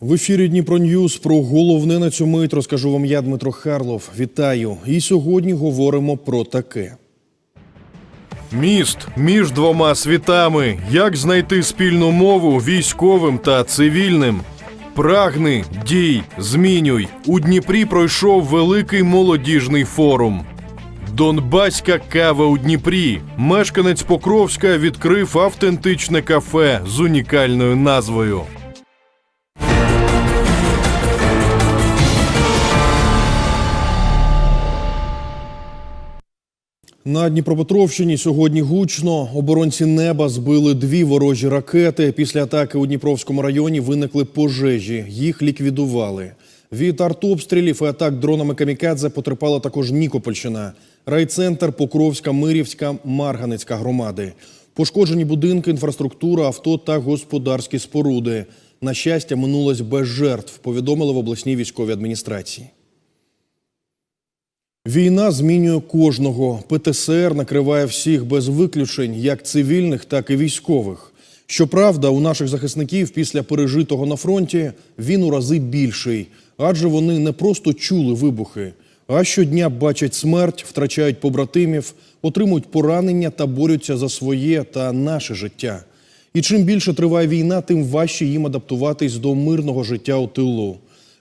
В ефірі Дніпро Ньюз про головне на цю мить розкажу вам я, Дмитро Харлов. Вітаю! І сьогодні говоримо про таке. Міст між двома світами. Як знайти спільну мову військовим та цивільним? Прагни, дій, змінюй. У Дніпрі пройшов великий молодіжний форум. Донбаська кава у Дніпрі. Мешканець Покровська відкрив автентичне кафе з унікальною назвою. На Дніпропетровщині сьогодні гучно. Оборонці неба збили дві ворожі ракети. Після атаки у Дніпровському районі виникли пожежі. Їх ліквідували. Від артобстрілів і атак дронами камікадзе потерпала також Нікопольщина, райцентр Покровська, Мирівська, Марганецька громади. Пошкоджені будинки, інфраструктура, авто та господарські споруди. На щастя, минулось без жертв. Повідомили в обласній військовій адміністрації. Війна змінює кожного. ПТСР накриває всіх без виключень, як цивільних, так і військових. Щоправда, у наших захисників після пережитого на фронті він у рази більший, адже вони не просто чули вибухи, а щодня бачать смерть, втрачають побратимів, отримують поранення та борються за своє та наше життя. І чим більше триває війна, тим важче їм адаптуватись до мирного життя у тилу.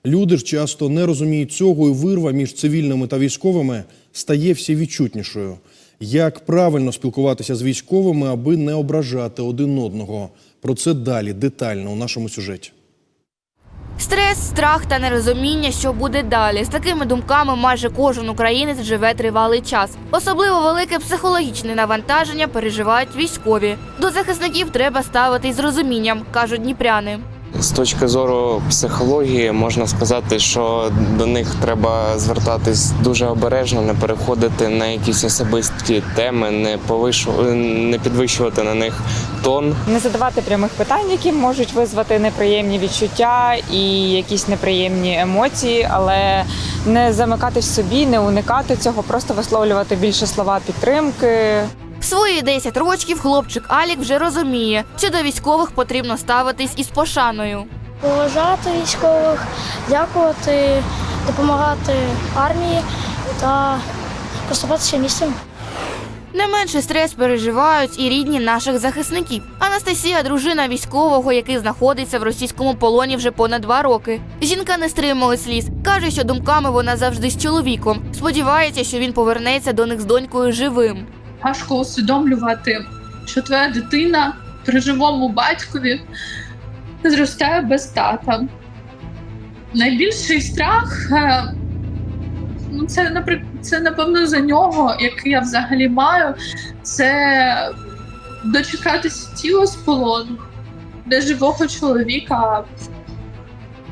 Люди ж часто не розуміють цього, і вирва між цивільними та військовими стає всі відчутнішою. Як правильно спілкуватися з військовими, аби не ображати один одного? Про це далі детально у нашому сюжеті. Стрес, страх та нерозуміння, що буде далі. З такими думками майже кожен українець живе тривалий час. Особливо велике психологічне навантаження переживають військові. До захисників треба ставитись з розумінням, кажуть дніпряни. З точки зору психології можна сказати, що до них треба звертатись дуже обережно, не переходити на якісь особисті теми, не повишу... не підвищувати на них тон. не задавати прямих питань, які можуть визвати неприємні відчуття і якісь неприємні емоції, але не замикати в собі, не уникати цього, просто висловлювати більше слова підтримки. В свої 10 років хлопчик Алік вже розуміє, що до військових потрібно ставитись із пошаною. поважати військових, дякувати, допомагати армії та поступатися місцем. Не менше стрес переживають і рідні наших захисників. Анастасія, дружина військового, який знаходиться в російському полоні вже понад два роки. Жінка не стримує сліз. каже, що думками вона завжди з чоловіком. Сподівається, що він повернеться до них з донькою живим. Важко усвідомлювати, що твоя дитина при живому батькові зростає без тата. Найбільший страх е, ну, це, наприклад, це напевно за нього, який я взагалі маю, це дочекатися тіла з полону, де живого чоловіка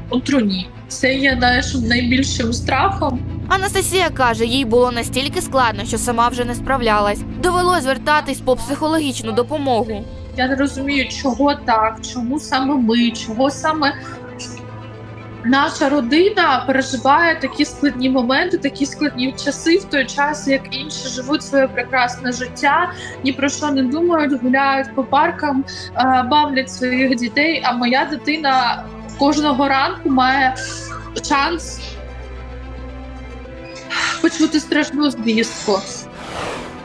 у труні. Це є нашим найбільшим страхом. Анастасія каже, їй було настільки складно, що сама вже не справлялась. Довелось звертатись по психологічну допомогу. Я не розумію, чого так, чому саме ми, чого саме наша родина переживає такі складні моменти, такі складні часи в той час, як інші живуть своє прекрасне життя, ні про що не думають, гуляють по паркам, е, бавлять своїх дітей. А моя дитина кожного ранку має шанс почути страшну звістку.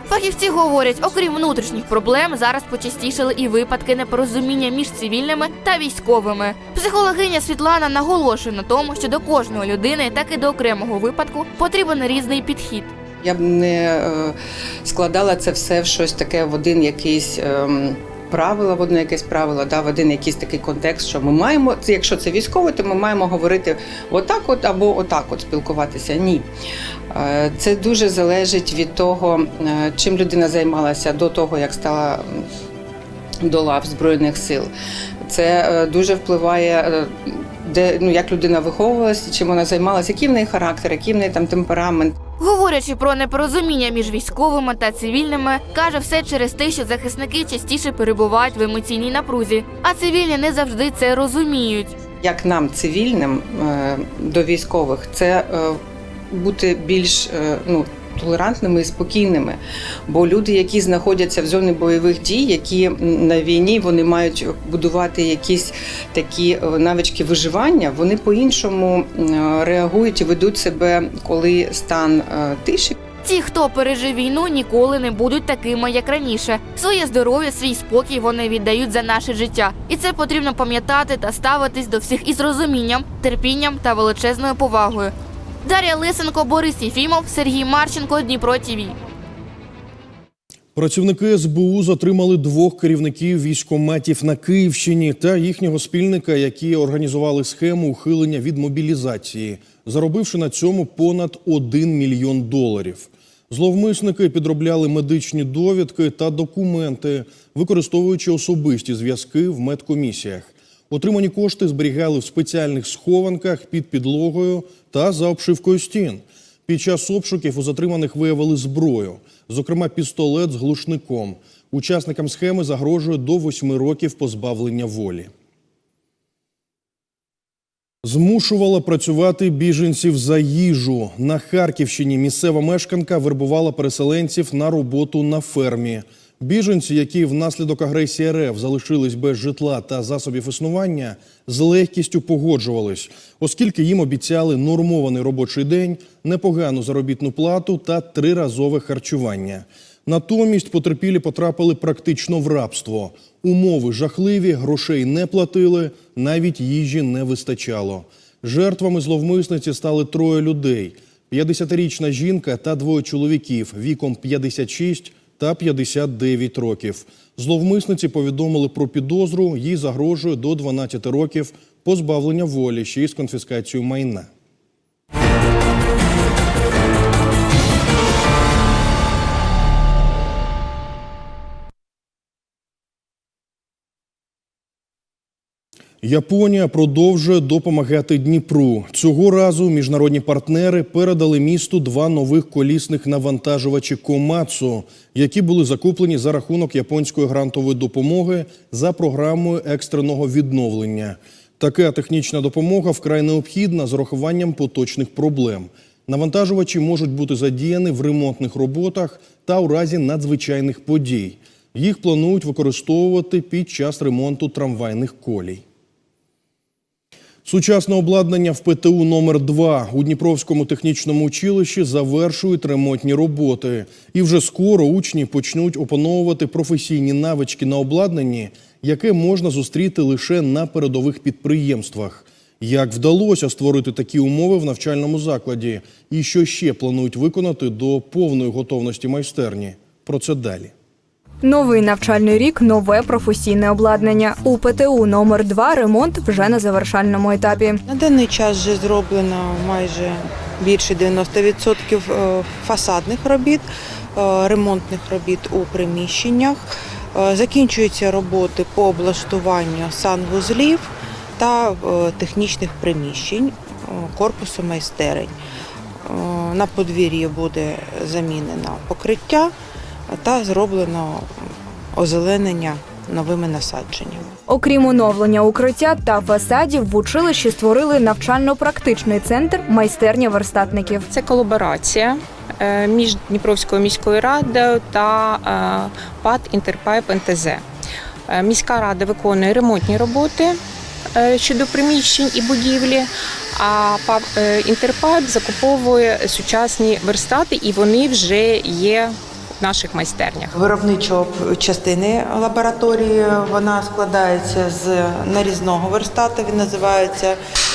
Фахівці говорять, окрім внутрішніх проблем, зараз почастішали і випадки непорозуміння між цивільними та військовими. Психологиня Світлана наголошує на тому, що до кожної людини, так і до окремого випадку, потрібен різний підхід. Я б не е, складала це все в щось таке в один якийсь. ем, Правила в одне якесь правило, да, в один якийсь такий контекст, що ми маємо, якщо це військове, то ми маємо говорити отак, от або отак, от спілкуватися. Ні. Е, Це дуже залежить від того, е, чим людина займалася до того, як стала до лав Збройних сил. Це е, дуже впливає, де ну як людина виховувалася, чим вона займалася, який в неї характер, який в неї там темперамент. Говорячи про непорозуміння між військовими та цивільними, каже все через те, що захисники частіше перебувають в емоційній напрузі, а цивільні не завжди це розуміють. як нам, цивільним, е, до військових, це е, бути більш е, ну, толерантними і спокійними. Бо люди, які знаходяться в зоні бойових дій, які на війні вони мають будувати якісь такі е, навички виживання, вони по-іншому реагують і ведуть себе, коли стан е, тиші. Ті, хто пережив війну, ніколи не будуть такими, як раніше. Своє здоров'я, свій спокій вони віддають за наше життя. І це потрібно пам'ятати та ставитись до всіх із розумінням, терпінням та величезною повагою. Дар'я Лисенко, Борис Єфімов, Сергій Марченко, Дніпро ТІВІ. Працівники СБУ затримали двох керівників військоматів на Київщині та їхнього спільника, які організували схему ухилення від мобілізації, заробивши на цьому понад 1 мільйон доларів. Зловмисники підробляли медичні довідки та документи, використовуючи особисті зв'язки в медкомісіях. Отримані кошти зберігали в спеціальних схованках під підлогою та за обшивкою стін. Під час обшуків у затриманих виявили зброю, зокрема пістолет з глушником. Учасникам схеми загрожує до восьми років позбавлення волі. Змушувала працювати біженців за їжу. На Харківщині місцева мешканка вербувала переселенців на роботу на фермі. Біженці, які внаслідок агресії РФ залишились без житла та засобів існування, з легкістю погоджувались, оскільки їм обіцяли нормований робочий день, непогану заробітну плату та триразове харчування. Натомість потерпілі потрапили практично в рабство. Умови жахливі, грошей не платили, навіть їжі не вистачало. Жертвами зловмисниці стали троє людей: 50-річна жінка та двоє чоловіків віком 56 та 59 років. Зловмисниці повідомили про підозру, їй загрожує до 12 років позбавлення волі ще й з конфіскацією майна. Японія продовжує допомагати Дніпру. Цього разу міжнародні партнери передали місту два нових колісних навантажувачі Комацу, які були закуплені за рахунок японської грантової допомоги за програмою екстреного відновлення. Така технічна допомога вкрай необхідна з урахуванням поточних проблем. Навантажувачі можуть бути задіяні в ремонтних роботах та у разі надзвичайних подій. Їх планують використовувати під час ремонту трамвайних колій. Сучасне обладнання в ПТУ номер 2 у Дніпровському технічному училищі завершують ремонтні роботи. І вже скоро учні почнуть опановувати професійні навички на обладнанні, яке можна зустріти лише на передових підприємствах. Як вдалося створити такі умови в навчальному закладі, і що ще планують виконати до повної готовності майстерні? Про це далі. Новий навчальний рік, нове професійне обладнання. У ПТУ номер 2 ремонт вже на завершальному етапі. На даний час вже зроблено майже більше 90% е, фасадних робіт, е, ремонтних робіт у приміщеннях. Е, Закінчуються роботи по облаштуванню санвузлів та технічних приміщень корпусу майстерень. На подвір'ї буде замінено покриття та зроблено озеленення новими насадженнями. Окрім оновлення укриття та фасадів, в училищі створили навчально-практичний центр майстерня верстатників. Це колаборація е, між Дніпровською міською радою та е, ПАД Інтерпайп НТЗ. Е, Міська рада виконує ремонтні роботи щодо приміщень і будівлі, а ПАД Інтерпайп закуповує сучасні верстати, і вони вже є в наших майстернях. Виробничого частини лабораторії вона складається з нарізного верстата. Він називається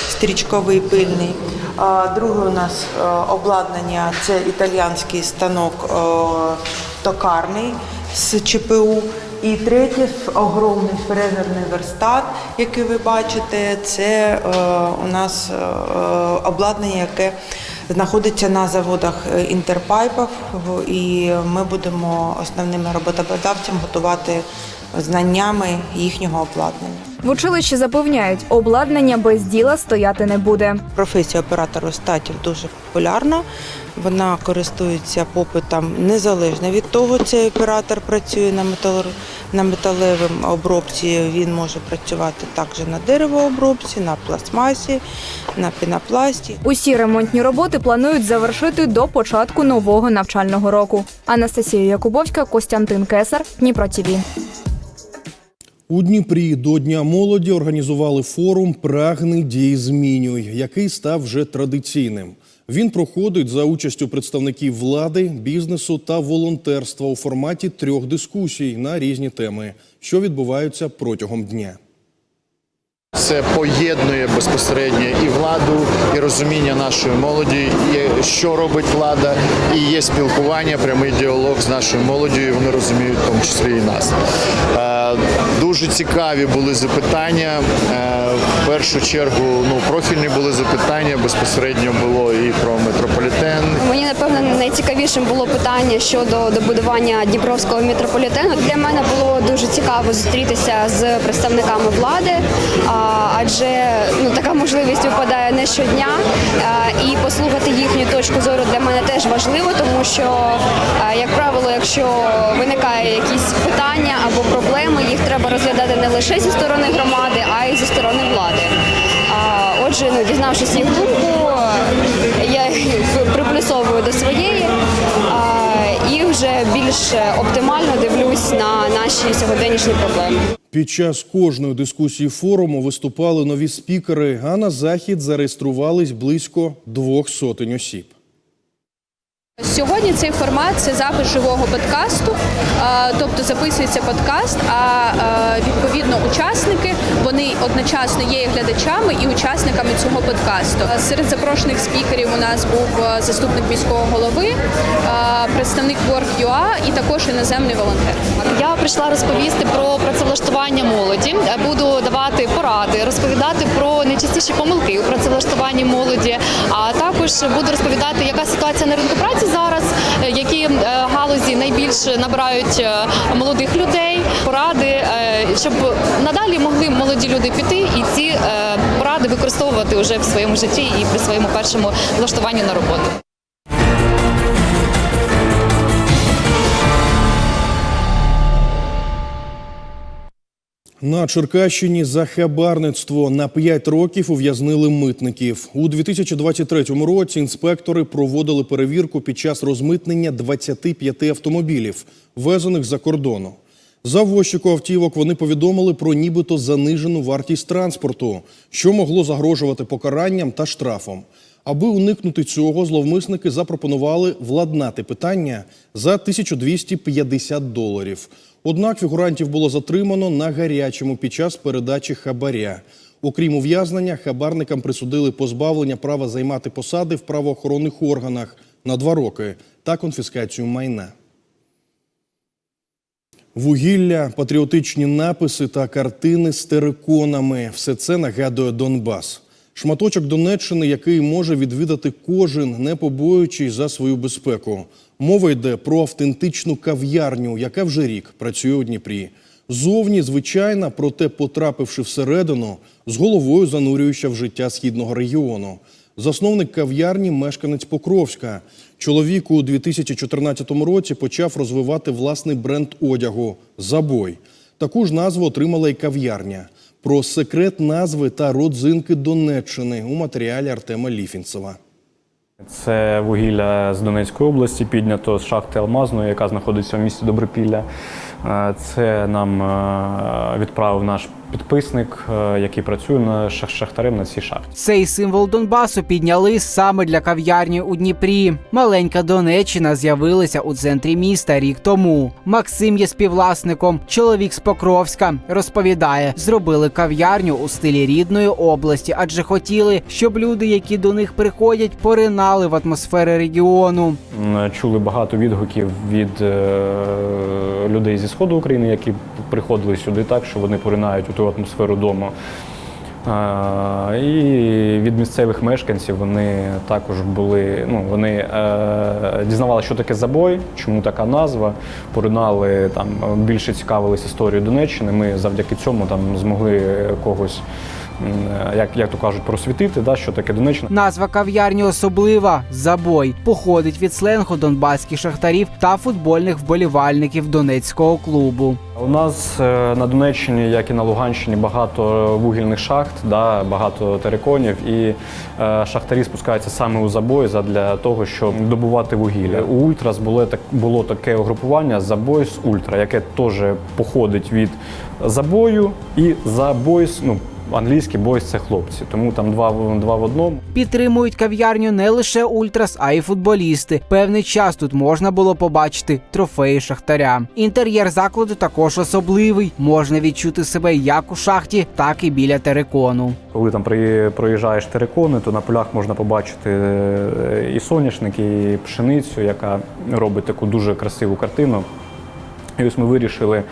стрічковий пильний. А Друге у нас е, обладнання це італіянський станок е, токарний з ЧПУ. І третє огромний фрезерний верстат, який ви бачите, це е, у нас обладнання, яке знаходиться на заводах е, інтерпайпах, і ми будемо основними роботодавцям готувати знаннями їхнього обладнання. В училищі запевняють, обладнання без діла стояти не буде. Професія оператора статів дуже популярна. Вона користується попитом незалежно від того, цей оператор працює на метал на металевим обробці. Він може працювати також на деревообробці, на пластмасі, на пінопласті. Усі ремонтні роботи планують завершити до початку нового навчального року. Анастасія Якубовська, Костянтин Кесар, Дніпро ТІВІ. У Дніпрі до Дня молоді організували форум Прагни дій змінюй, який став вже традиційним. Він проходить за участю представників влади, бізнесу та волонтерства у форматі трьох дискусій на різні теми, що відбуваються протягом дня. Це поєднує безпосередньо і владу, і розуміння нашої молоді, і що робить влада, і є спілкування, прямий діалог з нашою молоддю, і вони розуміють в тому числі і нас. Е, Дуже цікаві були запитання. Е, В першу чергу ну, профільні були запитання, безпосередньо було і про метрополітен, Мені напевно найцікавішим було питання щодо добудування Дніпровського метрополітену. Для мене було дуже цікаво зустрітися з представниками влади, адже ну така можливість випадає не щодня. І послухати їхню точку зору для мене теж важливо, тому що, як правило, якщо виникає якісь питання або проблеми, їх треба розглядати не лише зі сторони громади, а й зі сторони влади. Отже, ну дізнавшись їх думку, я приплюсовую до своєї і вже більш оптимально дивлюсь на наші сьогоднішні проблеми. Під час кожної дискусії форуму виступали нові спікери, а на захід зареєструвались близько двох сотень осіб. Сьогодні цей формат це запис живого подкасту, тобто записується подкаст, а відповідно учасники вони одночасно є глядачами і учасниками цього подкасту. Серед запрошених спікерів у нас був заступник міського голови, представник Work.ua і також іноземний волонтер. Я прийшла розповісти про працевлаштування молоді. Буду давати поради, розповідати про найчастіші помилки у працевлаштуванні молоді. А також буду розповідати, яка ситуація на ринку праці зараз, е, які е, галузі найбільше набирають е, молодих людей, поради, щоб надалі могли молоді люди піти і ці поради використовувати вже в своєму житті і при своєму першому влаштуванні на роботу. На Черкащині за хабарництво на 5 років ув'язнили митників. У 2023 році інспектори проводили перевірку під час розмитнення 25 автомобілів, везених за кордону. Завозчику автівок вони повідомили про нібито занижену вартість транспорту, що могло загрожувати покаранням та штрафом. Аби уникнути цього, зловмисники запропонували владнати питання за 1250 доларів. Однак фігурантів було затримано на гарячому під час передачі хабаря. Окрім ув'язнення, хабарникам присудили позбавлення права займати посади в правоохоронних органах на два роки та конфіскацію майна. Вугілля, патріотичні написи та картини з териконами – все це нагадує Донбас. Шматочок Донеччини, який може відвідати кожен, не побоюючись за свою безпеку. Мова йде про автентичну кав'ярню, яка вже рік працює у Дніпрі. Зовні звичайна, проте потрапивши всередину, з головою занурююча в життя східного регіону. Засновник кав'ярні мешканець Покровська. Чоловік у 2014 році почав розвивати власний бренд одягу Забой. Таку ж назву отримала й кав'ярня. Про секрет назви та родзинки Донеччини у матеріалі Артема Ліфінцева. Це вугілля з Донецької області, піднято з шахти Алмазної, яка знаходиться в місті Добропілля. Е, Це нам е, відправив наш підписник, е, який працює на шахтарем на цій шахті. Цей символ Донбасу підняли саме для кав'ярні у Дніпрі. Маленька Донеччина з'явилася у центрі міста рік тому. Максим є співвласником. Чоловік з Покровська розповідає, зробили кав'ярню у стилі рідної області, адже хотіли, щоб люди, які до них приходять, поринали в атмосфери регіону. Чули багато відгуків від е, людей зі сходу України, які приходили сюди так, що вони поринають у ту атмосферу дому. І від місцевих мешканців вони також були. Ну вони е, дізнавалися, що таке забой, чому така назва. Поринали там більше цікавились історією Донеччини. Ми завдяки цьому там змогли когось, як, як то кажуть, просвітити, да, що таке Донеччина. Назва кав'ярні особлива забой походить від сленгу донбаських шахтарів та футбольних вболівальників Донецького клубу. У нас е, на Донеччині, як і на Луганщині, багато вугільних шахт, да, багато териконів, і е, шахтарі спускаються саме у забой для того, щоб добувати вугілля. У Ультрас було так було таке угрупування забой з Ультра, яке теж походить від забою і забойс, ну англійський бойс це хлопці, тому там два, два в одному. Підтримують кав'ярню не лише ультрас, а й футболісти. Певний час тут можна було побачити трофеї шахтаря. Інтер'єр закладу також особливий. Можна відчути себе як у шахті, так і біля терикону. Коли там проїжджаєш терикони, то на полях можна побачити е, і соняшник, і пшеницю, яка робить таку дуже красиву картину. І ось ми вирішили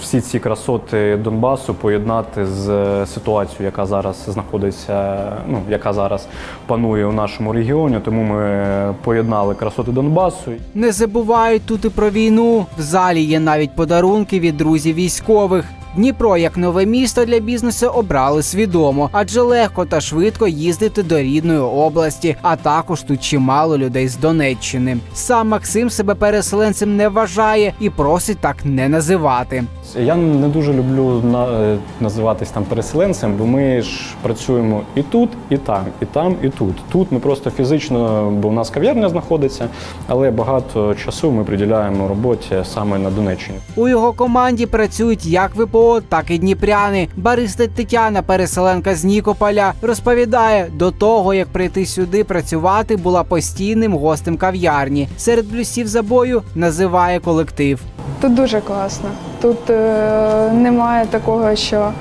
всі ці красоти Донбасу поєднати з е, ситуацією, яка зараз знаходиться, ну яка зараз панує у нашому регіоні. Тому ми поєднали красоти Донбасу. Не забувають тут і про війну. В залі є навіть подарунки від друзів військових. Дніпро як нове місто для бізнесу обрали свідомо, адже легко та швидко їздити до рідної області. А також тут чимало людей з Донеччини. Сам Максим себе переселенцем не вважає і просить так не називати. Я не дуже люблю е, називатись там переселенцем, бо ми ж працюємо і тут, і там, і там, і тут. Тут ми просто фізично, бо у нас кав'ярня знаходиться, але багато часу ми приділяємо роботі саме на Донеччині. У його команді працюють як ВПО, так і дніпряни. Бариста Тетяна, переселенка з Нікополя, розповідає, до того як прийти сюди працювати, була постійним гостем кав'ярні. Серед плюсів забою називає колектив. Тут дуже класно. Тут е, немає такого, що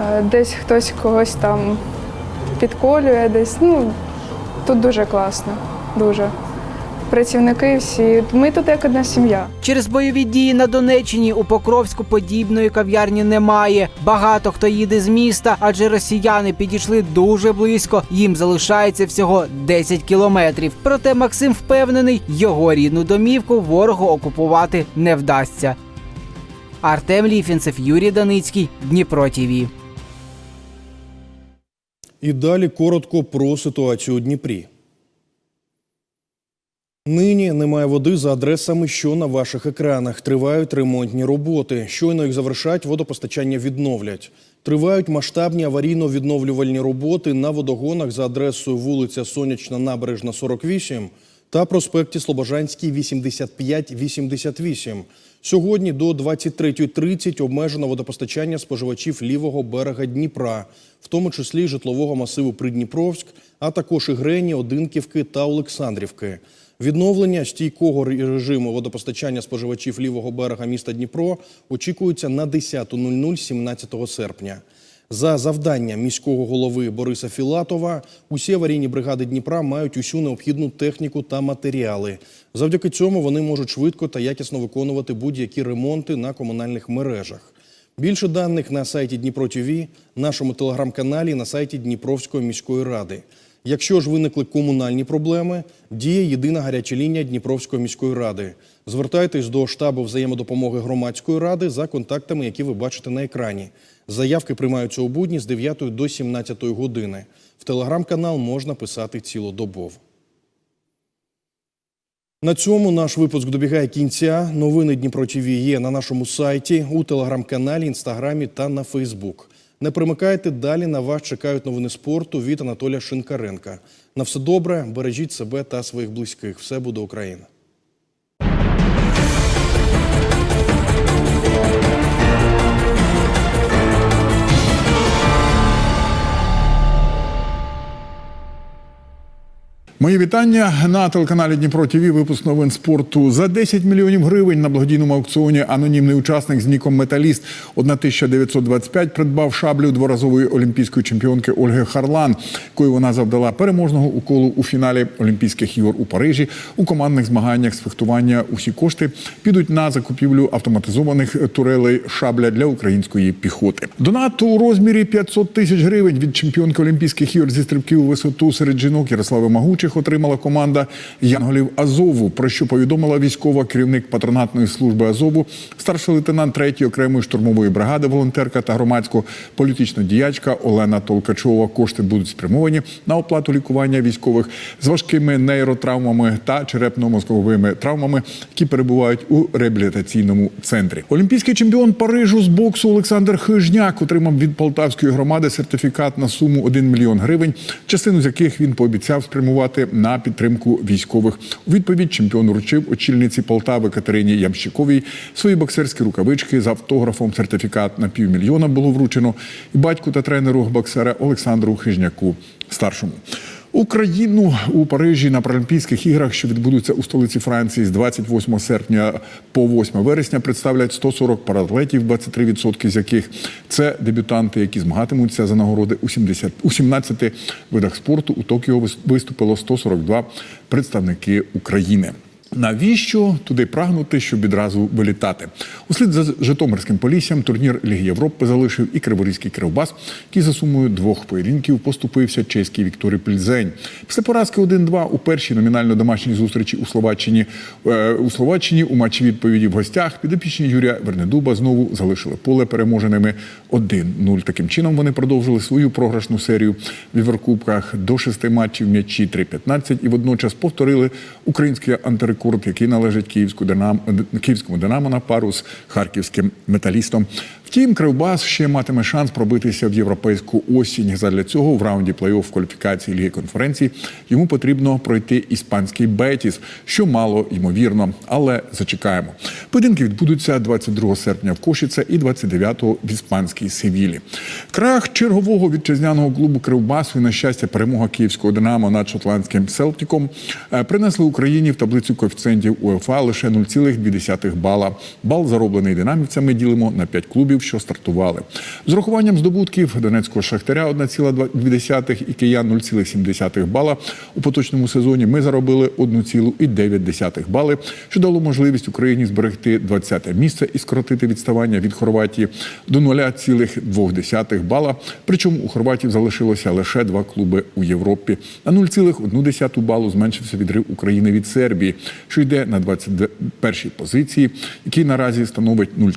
е, десь хтось когось там підколює, десь. Ну, тут дуже класно. Дуже. Працівники всі. Ми тут як одна сім'я. Через бойові дії на Донеччині у Покровську подібної кав'ярні немає. Багато хто їде з міста, адже росіяни підійшли дуже близько. Їм залишається всього 10 кілометрів. Проте Максим впевнений, його рідну домівку ворогу окупувати не вдасться. Артем Ліфінцев, Юрій Даницький, Дніпро ТІВІ. І далі коротко про ситуацію у Дніпрі. Нині немає води за адресами, що на ваших екранах. Тривають ремонтні роботи. Щойно їх завершать, водопостачання відновлять. Тривають масштабні аварійно-відновлювальні роботи на водогонах за адресою вулиця Сонячна Набережна, 48 та проспекті Слобожанській 85-88. Сьогодні до 23.30 обмежено водопостачання споживачів лівого берега Дніпра, в тому числі житлового масиву Придніпровськ, а також Ігрені, Одинківки та Олександрівки. Відновлення стійкого режиму водопостачання споживачів лівого берега міста Дніпро очікується на 10.00 17 серпня. За завданням міського голови Бориса Філатова, усі аварійні бригади Дніпра мають усю необхідну техніку та матеріали. Завдяки цьому вони можуть швидко та якісно виконувати будь-які ремонти на комунальних мережах. Більше даних на сайті Дніпро ТВ, нашому телеграм-каналі, на сайті Дніпровської міської ради. Якщо ж виникли комунальні проблеми, діє єдина гаряча лінія Дніпровської міської ради. Звертайтесь до штабу взаємодопомоги громадської ради за контактами, які ви бачите на екрані. Заявки приймаються у будні з 9 до 17 години. В телеграм-канал можна писати цілодобово. На цьому наш випуск добігає кінця. Новини Дніпро ТВ є на нашому сайті, у телеграм-каналі, інстаграмі та на Фейсбук. Не примикайте далі. На вас чекають новини спорту від Анатолія Шинкаренка. На все добре, бережіть себе та своїх близьких. Все буде Україна. Мої вітання на телеканалі Дніпро ТВ. Випуск новин спорту за 10 мільйонів гривень на благодійному аукціоні. Анонімний учасник з ніком Металіст 1925 придбав шаблю дворазової олімпійської чемпіонки Ольги Харлан, якою вона завдала переможного уколу у фіналі Олімпійських ігор у Парижі. У командних змаганнях з фехтування усі кошти підуть на закупівлю автоматизованих турелей шабля для української піхоти. Донат у розмірі 500 тисяч гривень від чемпіонки Олімпійських ігор зі стрибків у висоту серед жінок Ярослави Магучих отримала команда Янголів Азову, про що повідомила військова керівник патронатної служби Азову, старший лейтенант 3-ї окремої штурмової бригади, волонтерка та громадсько-політична діячка Олена Толкачова. Кошти будуть спрямовані на оплату лікування військових з важкими нейротравмами та черепно-мозковими травмами, які перебувають у реабілітаційному центрі. Олімпійський чемпіон Парижу з боксу Олександр Хижняк отримав від полтавської громади сертифікат на суму 1 мільйон гривень, частину з яких він пообіцяв спрямувати на підтримку військових. У відповідь чемпіон вручив очільниці Полтави Катерині Ямщиковій свої боксерські рукавички з автографом. Сертифікат на півмільйона було вручено і батьку та тренеру боксера Олександру Хижняку старшому. Україну у Парижі на Паралімпійських іграх, що відбудуться у столиці Франції з 28 серпня по 8 вересня, представлять 140 паратлетів, 23% з яких це дебютанти, які змагатимуться за нагороди у 70, у 17 видах спорту. У Токіо виступило 142 представники України. Навіщо туди прагнути, щоб відразу вилітати? Услід за Житомирським поліссям турнір Ліги Європи залишив і Криворізький Кривбас, який за сумою двох поєдинків поступився чеській Вікторії Пльзень. Після поразки 1-2 у першій номінально домашній зустрічі у Словаччині е, у Словаччині у матчі відповіді в гостях підопічні Юрія Вернедуба знову залишили поле переможеними 1-0. Таким чином вони продовжили свою програшну серію в Єврокубках до шести матчів м'ячі 3-15 і водночас повторили український антирекорд, який належить Київську Динамо, Київському Динамо на пару з харківським металістом. Втім, Кривбас ще матиме шанс пробитися в європейську осінь. Задля цього в раунді плей-офф кваліфікації Ліги конференції йому потрібно пройти іспанський Бетіс, що мало ймовірно, але зачекаємо. Поєдинки відбудуться 22 серпня в Кошіце і 29 в іспанській Севілі. Крах чергового вітчизняного клубу Кривбасу і на щастя перемога київського Динамо над шотландським Селтіком е, принесли Україні в таблицю коефіцієнтів УЕФА лише 0,2 бала. Бал зароблений динамівцями ділимо на 5 клубів, що стартували. З урахуванням здобутків Донецького Шахтаря 1,2 і Киян 0,7 бала у поточному сезоні. Ми заробили 1,9 бали, що дало можливість Україні зберегти 20-те місце і скоротити відставання від Хорватії до 0,2 бала. Причому у Хорватів залишилося лише два клуби у Європі. На 0,1 балу зменшився відрив України від Сербії, що йде на 21-й позиції, який наразі становить 0,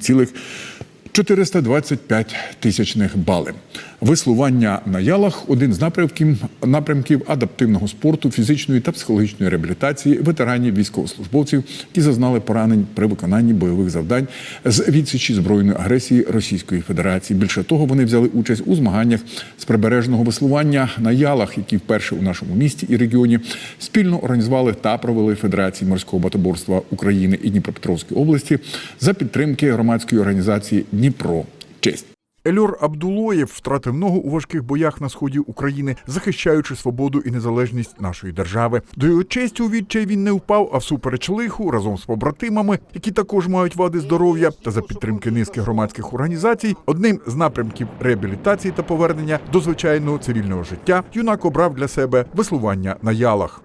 425 тисячних бали. Веслування на ялах один з напрямків напрямків адаптивного спорту, фізичної та психологічної реабілітації ветеранів військовослужбовців, які зазнали поранень при виконанні бойових завдань з відсічі збройної агресії Російської Федерації. Більше того, вони взяли участь у змаганнях з прибережного веслування на ялах, які вперше у нашому місті і регіоні спільно організували та провели Федерації морського батоборства України і Дніпропетровської області за підтримки громадської організації Дніпро. Честь. Ельор Абдулоєв втратив ногу у важких боях на сході України, захищаючи свободу і незалежність нашої держави. До його честі у відчай він не впав, а всупереч лиху разом з побратимами, які також мають вади здоров'я, та за підтримки низки громадських організацій, одним з напрямків реабілітації та повернення до звичайного цивільного життя юнак обрав для себе веслування на ялах.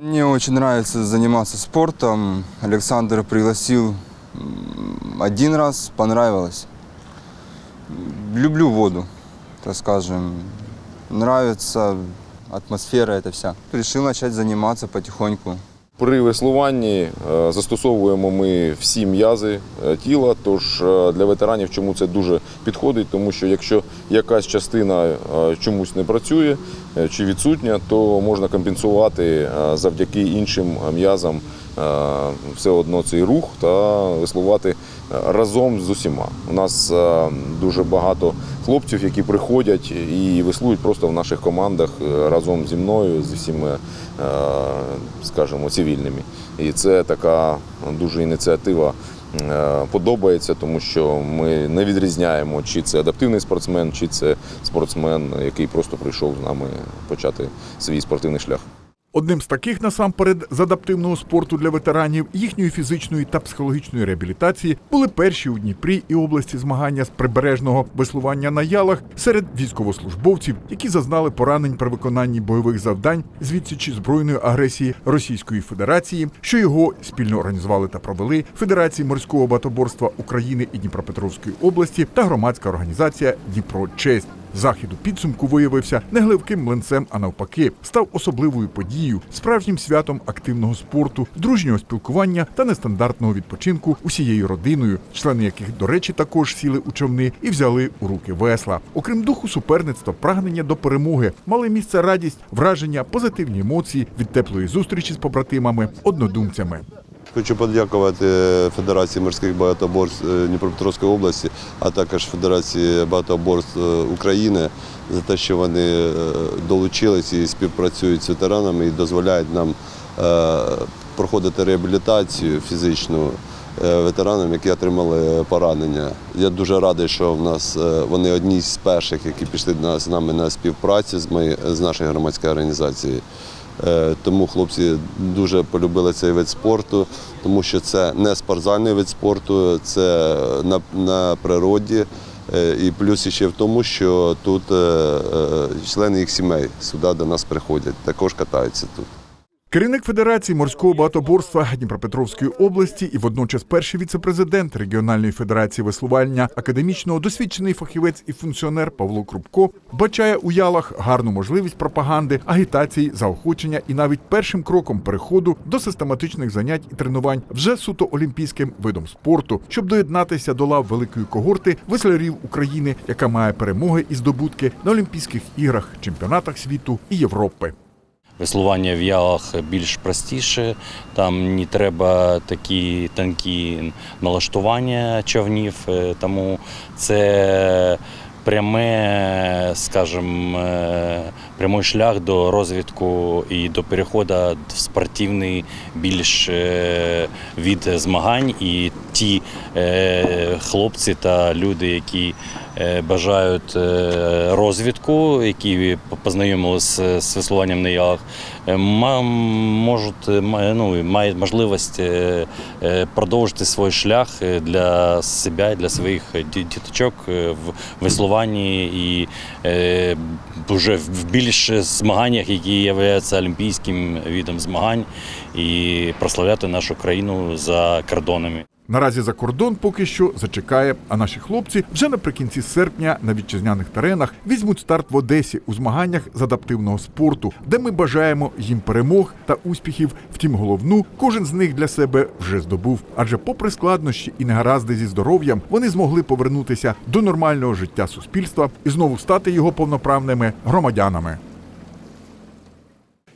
Мне очень нравится заниматься спортом. Александр пригласил м, один раз, понравилось. Люблю воду, так скажем. Нравится атмосфера эта вся. Решил начать заниматься потихоньку. При веслуванні е, застосовуємо ми всі м'язи е, тіла. Тож е, для ветеранів чому це дуже підходить, тому що якщо якась частина чомусь не працює чи відсутня, то можна компенсувати завдяки іншим м'язам все одно цей рух та веслувати е, разом з усіма. У нас е, дуже багато хлопців, які приходять і веслують просто в наших командах е, разом зі мною, з усіма, е, скажімо, цивільними. І це така дуже ініціатива е, подобається, тому що ми не відрізняємо, чи це адаптивний спортсмен, чи це спортсмен, який просто прийшов з нами почати свій спортивний шлях. Одним з таких насамперед з адаптивного спорту для ветеранів, їхньої фізичної та психологічної реабілітації були перші у Дніпрі і області змагання з прибережного веслування на ялах серед військовослужбовців, які зазнали поранень при виконанні бойових завдань з відсічі збройної агресії Російської Федерації, що його спільно організували та провели Федерації морського багатоборства України і Дніпропетровської області та громадська організація Дніпро Честь. Захід у підсумку виявився не гливким млинцем, а навпаки, став особливою подією, справжнім святом активного спорту, дружнього спілкування та нестандартного відпочинку усією родиною, члени яких, до речі, також сіли у човни і взяли у руки весла. Окрім духу суперництва, прагнення до перемоги, мали місце радість, враження, позитивні емоції від теплої зустрічі з побратимами, однодумцями. Хочу подякувати Федерації морських багатоборств е, Дніпропетровської області, а також Федерації багатоборств е, України за те, що вони е, долучились і співпрацюють з ветеранами і дозволяють нам проходити реабілітацію фізичну ветеранам, які отримали поранення. Я дуже радий, що в нас вони одні з перших, які пішли з нами на співпрацю з, нашої громадської організації. Е, Тому хлопці дуже полюбили цей вид спорту, тому що це не спортзальний вид спорту, це на, на природі. Е, І плюс ще в тому, що тут е, члени їх сімей сюди до нас приходять, також катаються тут. Керівник Федерації морського багатоборства Дніпропетровської області і водночас перший віцепрезидент регіональної федерації веслування, академічного досвідчений фахівець і функціонер Павло Крупко бачає у ялах гарну можливість пропаганди, агітації, заохочення і навіть першим кроком переходу до систематичних занять і тренувань вже суто олімпійським видом спорту, щоб доєднатися до лав великої когорти веслярів України, яка має перемоги і здобутки на Олімпійських іграх, чемпіонатах світу і Європи. Веслування в ялах більш простіше, там не треба такі тонкі налаштування човнів, е, тому це пряме, скажімо, е, прямий шлях до розвитку і до переходу в спортивний більш е, від змагань. І ті е, хлопці та люди, які бажають розвитку, які познайомилися з веслуванням на ялах, можуть е, ну, мають можливість е, е, продовжити свій шлях е, для себе, для своїх ді- діточок е, в веслуванні і е, вже в більш змаганнях, які являються олімпійським видом змагань, і прославляти нашу країну за кордонами. Наразі за кордон поки що зачекає, а наші хлопці вже наприкінці серпня на вітчизняних теренах візьмуть старт в Одесі у змаганнях з адаптивного спорту, де ми бажаємо їм перемог та успіхів. Втім, головну кожен з них для себе вже здобув. Адже, попри складнощі і негаразди зі здоров'ям, вони змогли повернутися до нормального життя суспільства і знову стати його повноправними громадянами.